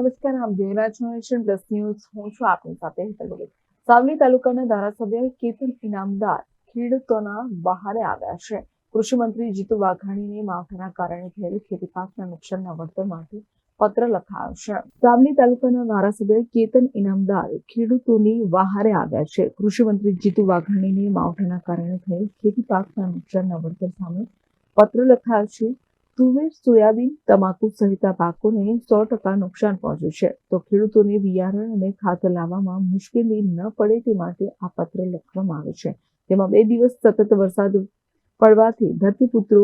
નમસ્કાર આપ જોઈ રહ્યા છો પ્લસ ન્યૂઝ. હું છું આપની સાથે હેતલ સાવલી તાલુકાના ધારાસભ્ય કેતન ઇનામદાર ખેડૂતોના બહારે આવ્યા છે. કૃષિ મંત્રી જીતુ વાઘાણીને માવઠાના કારણે થયેલ ખેતી પાકના નુકસાનના વળતર માટે પત્ર લખાયો છે. સાવલી તાલુકાના ધારાસભ્ય કેતન ઇનામદાર ખેડૂતોની વહારે આવ્યા છે. કૃષિ મંત્રી જીતુ વાઘાણીને માવઠાના કારણે થયેલ ખેતી પાકના નુકસાનના વળતર સામે પત્ર લખાયો છે. તુવેર, સોયાબીન, તમાકુ સહિતના પાકોને સો ટકા નુકસાન પહોંચ્યું છે. તો ખેડૂતોને બિયારણ અને ખાતર લાવવામાં મુશ્કેલી ન પડે તે માટે આ પત્ર લખવામાં આવે છે. તેમાં બે દિવસ સતત વરસાદ પડવાથી ધરતીપુત્રો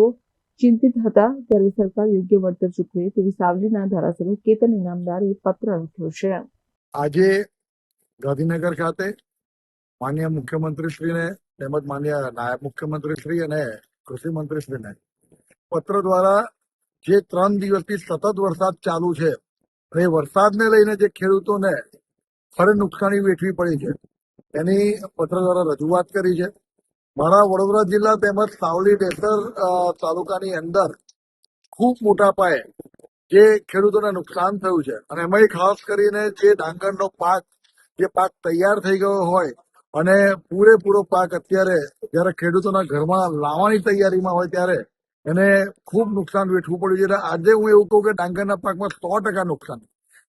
ચિંતિત હતા ત્યારે સરકાર યોગ્ય વળતર ચૂકવે તેવી સાવલીના ધારાસભ્ય કેતન ઇનામદારે પત્ર લખ્યો છે. આજે ગાંધીનગર ખાતે માન્ય મુખ્યમંત્રીશ્રીને તેમજ માન્ય નાયબ મુખ્યમંત્રીશ્રી અને કૃષિ મંત્રીશ્રીને પત્ર દ્વારા જે ત્રણ દિવસથી સતત વરસાદ ચાલુ છે એ વરસાદને લઈને જે ખેડૂતોને ફરે નુકસાની વેઠવી પડી છે, એની પત્ર દ્વારા રજૂઆત કરી છે. મારા વડોદરા જિલ્લા તેમજ સાવલી ડેસર તાલુકાની અંદર ખૂબ મોટા પાયે જે ખેડૂતોને નુકસાન થયું છે અને એમાંય ખાસ કરીને જે ડાંગરનો પાક, જે પાક તૈયાર થઈ ગયો હોય અને પૂરેપૂરો પાક અત્યારે જ્યારે ખેડૂતોના ઘરમાં લાવવાની તૈયારીમાં હોય ત્યારે એને ખૂબ નુકસાન વેઠવું પડ્યું છે. આજે હું એવું કહું કે ડાંગરના પાકમાં સો ટકા નુકસાન.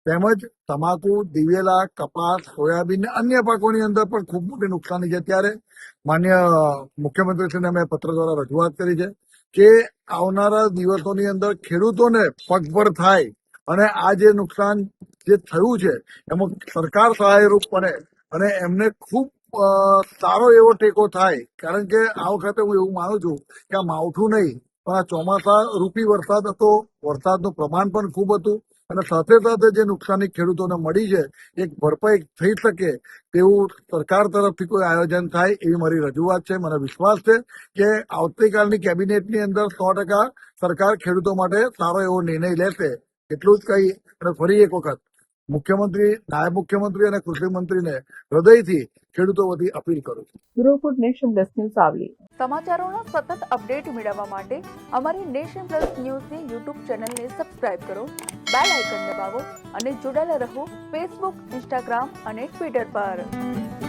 તેમજ તમાકુ, દિવેલા, કપાસ, સોયાબીન ને અન્ય પાકોની અંદર પણ ખૂબ મોટી નુકસાની છે. ત્યારે માન્ય મુખ્યમંત્રીશ્રીને અમે પત્ર દ્વારા રજૂઆત કરી છે કે આવનારા દિવસોની અંદર ખેડૂતોને પગભર થાય અને આ જે નુકસાન જે થયું છે, એમાં સરકાર સહાયરૂપ બને અને એમને ખૂબ સારો એવો ટેકો થાય. કારણ કે આ વખતે હું એવું માનું છું કે આ માવઠું નહીં પણ આ ચોમાસા રૂપી વરસાદ હતો, વરસાદનું પ્રમાણ પણ ખૂબ હતું અને સાથે સાથે જે નુકસાની ખેડૂતોને મળી છે, એક ભરપાઈ થઈ શકે તેવું સરકાર તરફથી કોઈ આયોજન થાય એવી મારી રજૂઆત છે. મને વિશ્વાસ છે કે આવતીકાલની કેબિનેટની અંદર સો ટકા સરકાર ખેડૂતો માટે સારો એવો નિર્ણય લેશે. એટલું જ કહી અને ફરી એક વખત મુખ્યમંત્રી નાયબ મુખ્યમંત્રી અને કૃષિ મંત્રીને હૃદયથી ખેડૂતો વતી અપીલ કરું છું. Bureau report Nation Plus News Savli. સમાચારોના સતત અપડેટ મેળવવા માટે અમારી નેશન પ્લસ ન્યૂઝની યુટ્યુબ ચેનલને સબસ્ક્રાઇબ કરો બેલ આઇકન દબાવો અને જોડાયેલા રહો ફેસબુક ઇન્સ્ટાગ્રામ અને ટ્વિટર પર.